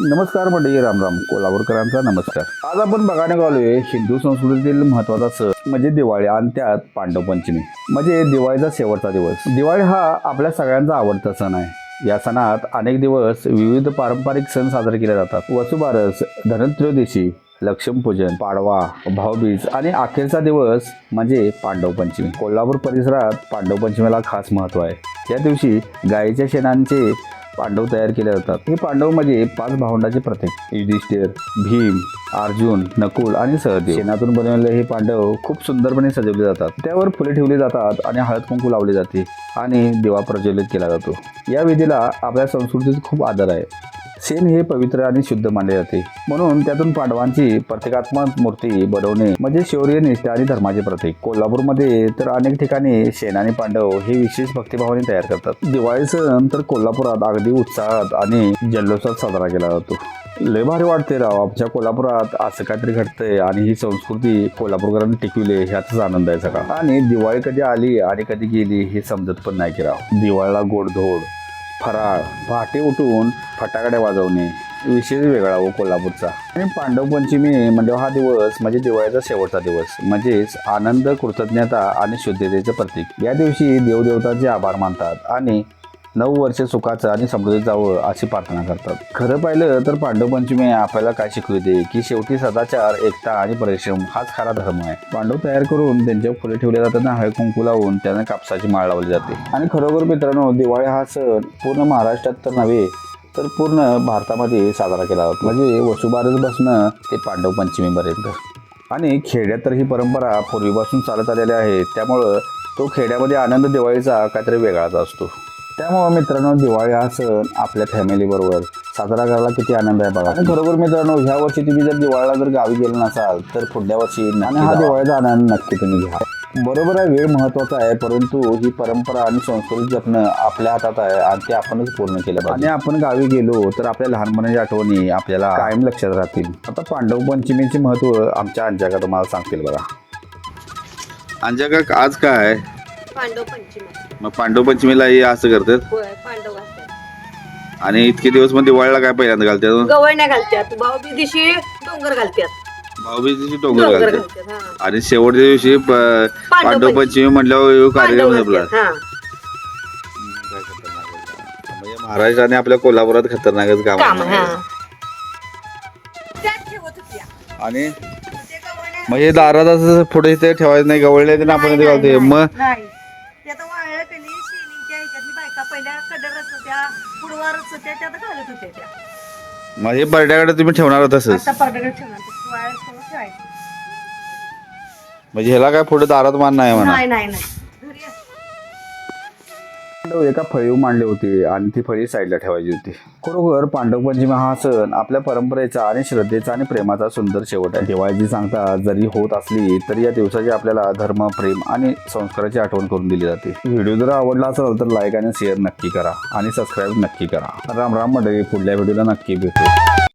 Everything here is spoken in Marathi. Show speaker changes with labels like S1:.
S1: नमस्कार मंडळी रामराम कोल्हापूरकरांचा नमस्कार. आज आपण बघायला आलोय हिंदू संस्कृतीतील महत्त्वाचा सण म्हणजे दिवाळी आणि त्यात पांडव पंचमी. म्हणजे दिवाळीचा शेवटचा दिवस. दिवाळी हा आपल्या सगळ्यांचा आवडता सण आहे. या सणात अनेक दिवस विविध पारंपरिक सण साजरे केले जातात. वसुबारस धनत्रयोदशी लक्ष्मीपूजन पाडवा भाऊबीज आणि अखेरचा दिवस म्हणजे पांडव पंचमी. कोल्हापूर परिसरात पांडव पंचमीला खास महत्त्व आहे. या दिवशी गायीच्या शेणांचे पांडव तयार केले जातात. हे पांडव म्हणजे पाच भावंडाचे प्रतीक. युधिष्ठिर भीम अर्जुन नकुल आणि सहदेव. शेणातून बनवलेले हे पांडव खूप सुंदरपणे सजवले जातात. त्यावर फुले ठेवली जातात आणि हळद कुंकू लावले जाते आणि दिवा प्रज्वलित केला जातो. या विधीला आपल्या संस्कृतीत खूप आदर आहे. शेण हे पवित्र आणि शुद्ध मानले जाते. म्हणून त्यातून पांडवांची प्रतिकात्मक मूर्ती बनवणे म्हणजे शौर्य निष्ठा आणि धर्माचे प्रतीक. कोल्हापूरमध्ये तर अनेक ठिकाणी शेण आणि पांडव हे विशेष भक्तिभावाने तयार करतात. दिवाळी सण तर कोल्हापुरात अगदी उत्साहात आणि जल्लोषात साजरा केला जातो. लय भारी वाटते राव आमच्या कोल्हापुरात असं काहीतरी घडतंय आणि ही संस्कृती कोल्हापूरकरांनी टिकविले ह्याचाच आनंद आहे सगळा. आणि दिवाळी कधी आली आणि कधी गेली हे समजत पण नाही की राव. दिवाळीला गोडधोड फराळ पहाटे उठून फटाकडे वाजवणे विशेष वेगळा हो कोल्हापूरचा. आणि पांडव पंचमी म्हणजे हा दिवस म्हणजे दिवाळीचा शेवटचा दिवस म्हणजेच आनंद कृतज्ञता आणि शुद्धतेचे प्रतीक. या दिवशी देवदेवतांचे आभार मानतात आणि नऊ वर्ष सुखाचं आणि समृद्धी जावं अशी प्रार्थना करतात. खरं पाहिलं तर पांडव पंचमी आपल्याला काय शिकविते की शेवटी सदाचार एकता आणि परिश्रम हाच खरा धर्म आहे. पांडव तयार करून त्यांच्या फुले ठेवले जातात हळद कुंकू लावून त्यांना कापसाची माळ लावली जाते. आणि खरोखर मित्रांनो दिवाळी हा सण पूर्ण महाराष्ट्रात तर नव्हे तर पूर्ण भारतामध्ये साजरा केला जातो. म्हणजे वसुबारस बसणं ते पांडव पंचमीपर्यंत आणि खेड्यात तर ही परंपरा पूर्वीपासून चालत आलेली आहे. त्यामुळं तो खेड्यामध्ये आनंद दिवाळीचा काहीतरी वेगळाच असतो. त्यामुळं मित्रांनो दिवाळी हा सण आपल्या फॅमिली बरोबर साजरा करायला किती आनंद आहे बघा. आणि खरोखर मित्रांनो ह्या वर्षी तुम्ही जर दिवाळीला जर गावी गेला नसाल तर पुढल्या वर्षी आणि हा दिवाळीचा आनंद नक्की तुम्ही घ्या. बरोबर आहे वेळ महत्त्वाचा आहे परंतु ही परंपरा आणि संस्कृती जपणं आपल्या हातात आहे आणि ते आपणच पूर्ण केलं पाहिजे. आणि आपण गावी गेलो तर आपल्या लहानपणाच्या आठवणी आपल्याला कायम लक्षात राहतील. आता पांडव पंचमीचे महत्त्व आमच्या अंजाका तुम्हाला सांगतील बघा. अंजाका आज काय?
S2: पांडव पंचमी
S1: मग पांडव पंचमीला हे असं करतात
S2: होय पांडव घालतात
S1: आणि इतके दिवस मग दिवाळीला काय पहिल्यांदा घालतात
S2: गवळण्या घालतात भाऊबी दिवशी डोंगर घालतात
S1: भाऊबीजेची डोंगर
S2: डोंगर
S1: घालतात
S2: घालतात हा.
S1: आणि शेवटच्या दिवशी प- पांडव
S2: पंचमी.
S1: म्हटल्यावर ह्यो कार्यक्रम
S2: पांडव
S1: आपला
S2: घालतात, हा.
S1: काय खतरनाक आहे. म्हणजे महाराष्ट्राने आपल्या कोल्हापुरात खतरनाकच काम आहे.
S2: हा.
S1: आणि मग हे दारात असं पुढे ते ठेवायचं नाही गवळले तर आपण
S2: नाही,
S1: मग
S2: नाही. कडरच होत्या पुढवारच होत्या त्या आता घालत होत्या त्या.
S1: मग हे बरड्याकडे तुम्ही ठेवणार तसंच?
S2: आता ठेवणार ठेवायचं.
S1: म्हणजे ह्याला काय पुढे दारात मान नाही म्हणा?
S2: नाही नाही.
S1: पांडव एका फळीव मांडले होते आणि ती फळी साईडला ठेवायची होती. खरोखर पांडव पंचमी हा सण आपल्या परंपरेचा आणि श्रद्धेचा आणि प्रेमाचा सुंदर शेवट आहे. दिवाळीची सांगता जरी होत असली तरी या दिवसाची आपल्याला धर्म प्रेम आणि संस्काराची आठवण करून दिली जाते. व्हिडिओ जर आवडला असेल तर लाईक आणि शेअर नक्की करा आणि सबस्क्राईब नक्की करा. राम राम मंडळी पुढल्या व्हिडिओला नक्की भेटू.